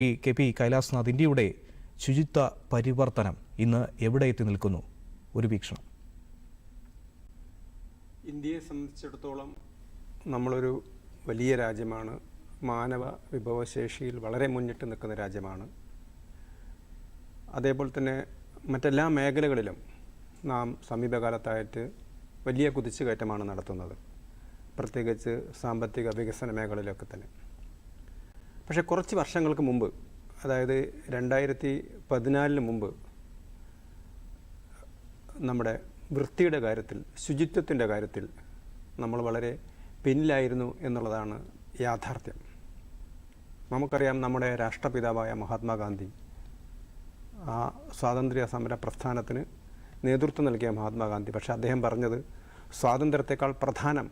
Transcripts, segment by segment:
K P Kailasnath ഇന്ത്യയുടെ ശുചിത്വ പരിവർത്തനം ഇന്ന് എവിടെ എത്തി നിൽക്കുന്നു? ഒരു വീക്ഷണം. ഇന്ത്യയെ സംബന്ധിച്ചിടത്തോളം നമ്മളൊരു വലിയ രാജ്യമാണ്. മാനവ വിഭവശേഷിയിൽ വളരെ മുന്നിട്ട് നിൽക്കുന്ന രാജ്യമാണ്. അതേപോലെ തന്നെ മറ്റെല്ലാ മേഖലകളിലും നാം സമീപകാലത്തായിട്ട് വലിയ കുതിച്ചുകയറ്റമാണ് നടത്തുന്നത്. പ്രത്യേകിച്ച് സാമ്പത്തിക വികസന മേഖലയിലൊക്കെ തന്നെ. പക്ഷേ കുറച്ച് വർഷങ്ങൾക്ക് മുമ്പ് അതായത് രണ്ടായിരത്തി പതിനാലിന് മുമ്പ് നമ്മുടെ വൃത്തിയുടെ കാര്യത്തിൽ ശുചിത്വത്തിന്റെ കാര്യത്തിൽ നമ്മൾ വളരെ പിന്നിലായിരുന്നു എന്നുള്ളതാണ് യാഥാർത്ഥ്യം. നമുക്കറിയാം നമ്മുടെ രാഷ്ട്രപിതാവായ മഹാത്മാഗാന്ധി ആ സ്വാതന്ത്ര്യ സമര പ്രസ്ഥാനത്തിന് നേതൃത്വം നൽകിയ മഹാത്മാഗാന്ധി. പക്ഷേ അദ്ദേഹം പറഞ്ഞത് സ്വാതന്ത്ര്യത്തെക്കാൾ പ്രധാനം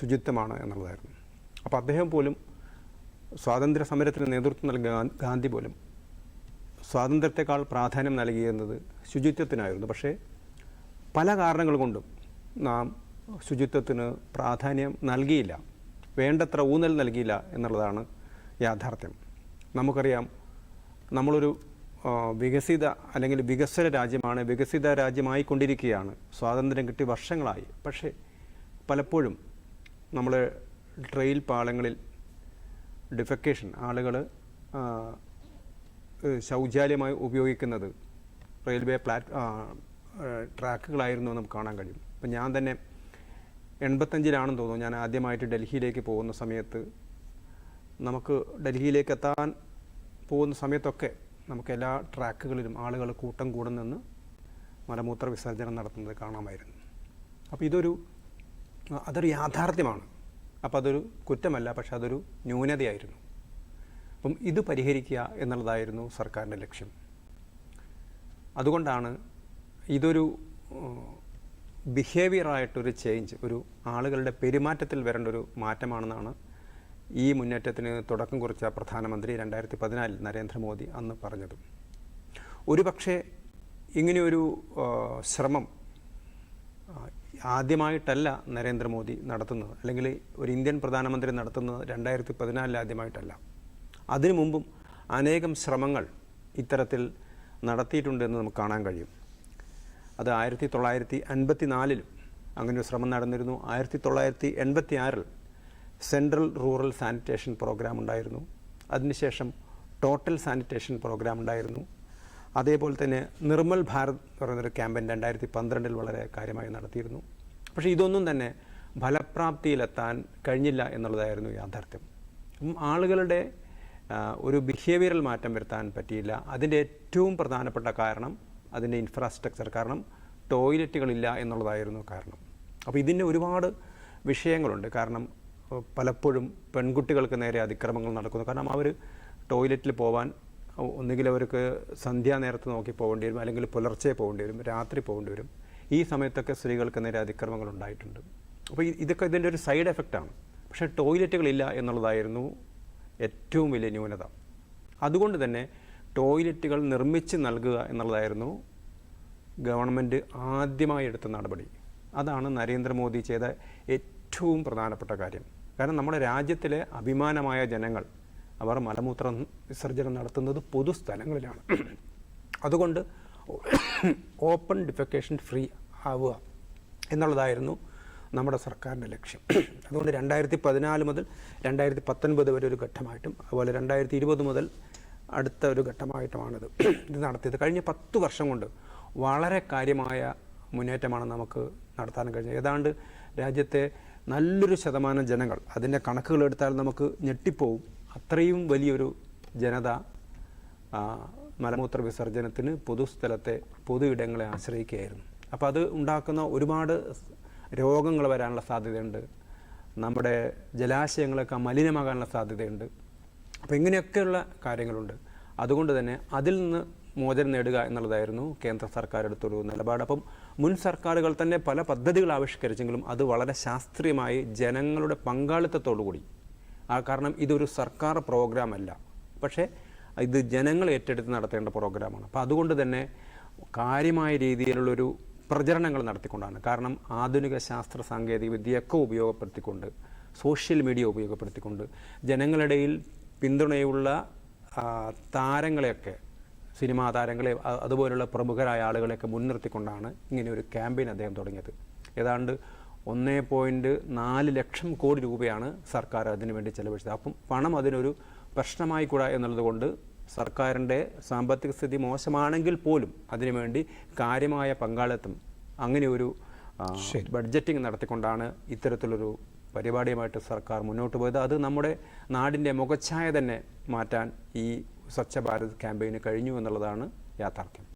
ശുചിത്വമാണ് എന്നുള്ളതായിരുന്നു. അപ്പോൾ അദ്ദേഹം പോലും സ്വാതന്ത്ര്യ സമരത്തിന് നേതൃത്വം നൽകിയ ഗാന്ധി പോലും സ്വാതന്ത്ര്യത്തെക്കാൾ പ്രാധാന്യം നൽകിയിരുന്നത് ശുചിത്വത്തിനായിരുന്നു. പക്ഷേ പല കാരണങ്ങൾ കൊണ്ടും നാം ശുചിത്വത്തിന് പ്രാധാന്യം നൽകിയില്ല. വേണ്ടത്ര ഊന്നൽ നൽകിയില്ല എന്നുള്ളതാണ് യാഥാർത്ഥ്യം. നമുക്കറിയാം നമ്മളൊരു വികസിത അല്ലെങ്കിൽ വികസ്വര രാജ്യമാണ് വികസിത രാജ്യമായി കൊണ്ടിരിക്കുകയാണ് സ്വാതന്ത്ര്യം കിട്ടി വർഷങ്ങളായി. പക്ഷേ പലപ്പോഴും നമ്മൾ ട്രെയിൽ പാളങ്ങളിൽ ഡിഫെക്കേഷൻ ആളുകൾ ശൗചാലയമായി ഉപയോഗിക്കുന്നത്. റെയിൽവേ പ്ലാറ്റ് ട്രാക്കുകളായിരുന്നു നമുക്ക് കാണാൻ കഴിയും. അപ്പം ഞാൻ തന്നെ എൺപത്തഞ്ചിലാണെന്ന് തോന്നുന്നു. ഞാൻ ആദ്യമായിട്ട് ഡൽഹിയിലേക്ക് പോകുന്ന സമയത്ത് നമുക്ക് ഡൽഹിയിലേക്ക് എത്താൻ പോകുന്ന സമയത്തൊക്കെ നമുക്ക് എല്ലാ ട്രാക്കുകളിലും ആളുകൾ കൂട്ടം കൂടെ നിന്ന് മലമൂത്ര വിസർജനം നടത്തുന്നത് കാണാമായിരുന്നു. അപ്പോൾ ഇതൊരു അതൊരു യാഥാർത്ഥ്യമാണ്. അപ്പോൾ അതൊരു കുറ്റമല്ല പക്ഷെ അതൊരു ന്യൂനതയായിരുന്നു. അപ്പം ഇത് പരിഹരിക്കുക എന്നുള്ളതായിരുന്നു സർക്കാരിന്റെ ലക്ഷ്യം. അതുകൊണ്ടാണ് ഇതൊരു ബിഹേവിയറായിട്ടൊരു ചേഞ്ച് ഒരു ആളുകളുടെ പെരുമാറ്റത്തിൽ വരേണ്ട ഒരു മാറ്റമാണെന്നാണ് ഈ മുന്നേറ്റത്തിന് തുടക്കം കുറിച്ച പ്രധാനമന്ത്രി രണ്ടായിരത്തി പതിനാലിൽ നരേന്ദ്രമോദി അന്ന് പറഞ്ഞത്. ഒരുപക്ഷെ ഇങ്ങനെയൊരു ശ്രമം ആദ്യമായിട്ടല്ല നരേന്ദ്രമോദി നടത്തുന്നത്. അല്ലെങ്കിൽ ഒരു ഇന്ത്യൻ പ്രധാനമന്ത്രി നടത്തുന്നത് രണ്ടായിരത്തി പതിനാലിൽ ആദ്യമായിട്ടല്ല. അതിനു മുമ്പും അനേകം ശ്രമങ്ങൾ ഇത്തരത്തിൽ നടത്തിയിട്ടുണ്ടെന്ന് നമുക്ക് കാണാൻ കഴിയും. അത് ആയിരത്തി തൊള്ളായിരത്തി അൻപത്തി നാലിലും അങ്ങനെ ഒരു ശ്രമം നടന്നിരുന്നു. ആയിരത്തി തൊള്ളായിരത്തി എൺപത്തി ആറിൽ സെൻട്രൽ റൂറൽ സാനിറ്റേഷൻ പ്രോഗ്രാം ഉണ്ടായിരുന്നു. അതിനുശേഷം ടോട്ടൽ സാനിറ്റേഷൻ പ്രോഗ്രാം ഉണ്ടായിരുന്നു. അതേപോലെ തന്നെ നിർമ്മൽ ഭാരത് പറയുന്നൊരു ക്യാമ്പയിൻ രണ്ടായിരത്തി പന്ത്രണ്ടിൽ വളരെ കാര്യമായി നടത്തിയിരുന്നു. പക്ഷേ ഇതൊന്നും തന്നെ ഫലപ്രാപ്തിയിലെത്താൻ കഴിഞ്ഞില്ല എന്നുള്ളതായിരുന്നു യാഥാർത്ഥ്യം. ആളുകളുടെ ഒരു ബിഹേവിയറൽ മാറ്റം വരുത്താൻ പറ്റിയില്ല. അതിന്റെ ഏറ്റവും പ്രധാനപ്പെട്ട കാരണം അതിന്റെ ഇൻഫ്രാസ്ട്രക്ചർ കാരണം ടോയ്ലറ്റുകളില്ല എന്നുള്ളതായിരുന്നു കാരണം. അപ്പോൾ ഇതിന്റെ ഒരുപാട് വിഷയങ്ങളുണ്ട്. കാരണം പലപ്പോഴും പെൺകുട്ടികൾക്ക് നേരെ അതിക്രമങ്ങൾ നടക്കുന്നു. കാരണം അവർ ടോയ്ലറ്റിൽ പോവാൻ ഒന്നുകിൽ അവർക്ക് സന്ധ്യാനേരത്ത് നോക്കി പോകേണ്ടി വരും അല്ലെങ്കിൽ പുലർച്ചെ പോകേണ്ടി വരും രാത്രി പോകേണ്ടി വരും. ഈ സമയത്തൊക്കെ സ്ത്രീകൾക്ക് നേരെ അതിക്രമങ്ങൾ ഉണ്ടായിട്ടുണ്ട്. അപ്പോൾ ഇതൊക്കെ ഇതിന്റെ ഒരു സൈഡ് എഫക്റ്റാണ് പക്ഷേ ടോയ്ലറ്റുകളില്ല എന്നുള്ളതായിരുന്നു ഏറ്റവും വലിയ ന്യൂനത. അതുകൊണ്ട് തന്നെ ടോയ്ലറ്റുകൾ നിർമ്മിച്ച് നൽകുക എന്നുള്ളതായിരുന്നു ഗവൺമെന്റ് ആദ്യമായി എടുത്ത നടപടി. അതാണ് നരേന്ദ്രമോദി ചെയ്ത ഏറ്റവും പ്രധാനപ്പെട്ട കാര്യം. കാരണം നമ്മുടെ രാജ്യത്തിലെ അഭിമാനമായ ജനങ്ങൾ അവർ മലമൂത്ര വിസർജനം നടത്തുന്നത് പൊതുസ്ഥലങ്ങളിലാണ് അതുകൊണ്ട് ഓപ്പൺ ഡിഫെക്കേഷൻ ഫ്രീ ആവുക എന്നുള്ളതായിരുന്നു നമ്മുടെ സർക്കാരിന്റെ ലക്ഷ്യം. അതുകൊണ്ട് രണ്ടായിരത്തി പതിനാല് മുതൽ രണ്ടായിരത്തി പത്തൊൻപത് വരെ ഒരു ഘട്ടമായിട്ടും അതുപോലെ രണ്ടായിരത്തി ഇരുപത് മുതൽ അടുത്ത ഒരു ഘട്ടമായിട്ടുമാണിത് ഇത് നടത്തിയത്. കഴിഞ്ഞ പത്ത് വർഷം കൊണ്ട് വളരെ കാര്യമായ മുന്നേറ്റമാണ് നമുക്ക് നടത്താൻ കഴിഞ്ഞത്. ഏതാണ്ട് രാജ്യത്തെ നല്ലൊരു ശതമാനം ജനങ്ങൾ അതിന്റെ കണക്കുകൾ എടുത്താൽ നമുക്ക് ഞെട്ടിപ്പോവും. അത്രയും വലിയൊരു ജനത മലമൂത്ര വിസർജനത്തിന് പൊതുസ്ഥലത്തെ പൊതു ഇടങ്ങളെ ആശ്രയിക്കുകയായിരുന്നു. അപ്പോൾ അത് ഉണ്ടാക്കുന്ന ഒരുപാട് രോഗങ്ങൾ വരാനുള്ള സാധ്യതയുണ്ട്. നമ്മുടെ ജലാശയങ്ങളൊക്കെ മലിനമാകാനുള്ള സാധ്യതയുണ്ട്. അപ്പോൾ ഇങ്ങനെയൊക്കെയുള്ള കാര്യങ്ങളുണ്ട്. അതുകൊണ്ട് തന്നെ അതിൽ നിന്ന് മോചനം നേടുക എന്നുള്ളതായിരുന്നു കേന്ദ്ര സർക്കാർ എടുത്തൊരു നിലപാട്. അപ്പം മുൻ സർക്കാരുകൾ തന്നെ പല പദ്ധതികൾ ആവിഷ്കരിച്ചെങ്കിലും അത് വളരെ ശാസ്ത്രീയമായി ജനങ്ങളുടെ പങ്കാളിത്തത്തോടു കൂടി കാരണം ഇതൊരു സർക്കാർ പ്രോഗ്രാമല്ല പക്ഷേ ഇത് ജനങ്ങൾ ഏറ്റെടുത്ത് നടത്തേണ്ട പ്രോഗ്രാമാണ് അപ്പോൾ അതുകൊണ്ട് തന്നെ കാര്യമായ രീതിയിലുള്ളൊരു പ്രചരണങ്ങൾ നടത്തിക്കൊണ്ടാണ്. കാരണം ആധുനിക ശാസ്ത്ര സാങ്കേതിക വിദ്യയൊക്കെ ഉപയോഗപ്പെടുത്തിക്കൊണ്ട് സോഷ്യൽ മീഡിയ ഉപയോഗപ്പെടുത്തിക്കൊണ്ട് ജനങ്ങളിടയിൽ പിന്തുണയുള്ള താരങ്ങളെയൊക്കെ സിനിമാ താരങ്ങളെ അതുപോലുള്ള പ്രമുഖരായ ആളുകളെയൊക്കെ മുൻനിർത്തിക്കൊണ്ടാണ് ഇങ്ങനെ ഒരു ക്യാമ്പയിൻ അദ്ദേഹം തുടങ്ങിയത്. ഏതാണ്ട് ഒന്നേ പോയിന്റ് നാല് ലക്ഷം കോടി രൂപയാണ് സർക്കാർ അതിനു വേണ്ടി ചെലവഴിച്ചത്. അപ്പം പണം അതിനൊരു പ്രശ്നമായി കൂടാ എന്നുള്ളത് കൊണ്ട് സർക്കാരിന്റെ സാമ്പത്തിക സ്ഥിതി മോശമാണെങ്കിൽ പോലും അതിനുവേണ്ടി കാര്യമായ പങ്കാളിത്തം അങ്ങനെ ഒരു ബഡ്ജറ്റിംഗ് നടത്തിക്കൊണ്ടാണ് ഇത്തരത്തിലൊരു പരിപാടിയുമായിട്ട് സർക്കാർ മുന്നോട്ട് പോയത്. അത് നമ്മുടെ നാടിന്റെ മുഖച്ഛായ തന്നെ മാറ്റാൻ ഈ സ്വച്ഛ ഭാരത് ക്യാമ്പയിന് കഴിഞ്ഞു എന്നുള്ളതാണ് യാഥാർത്ഥ്യം.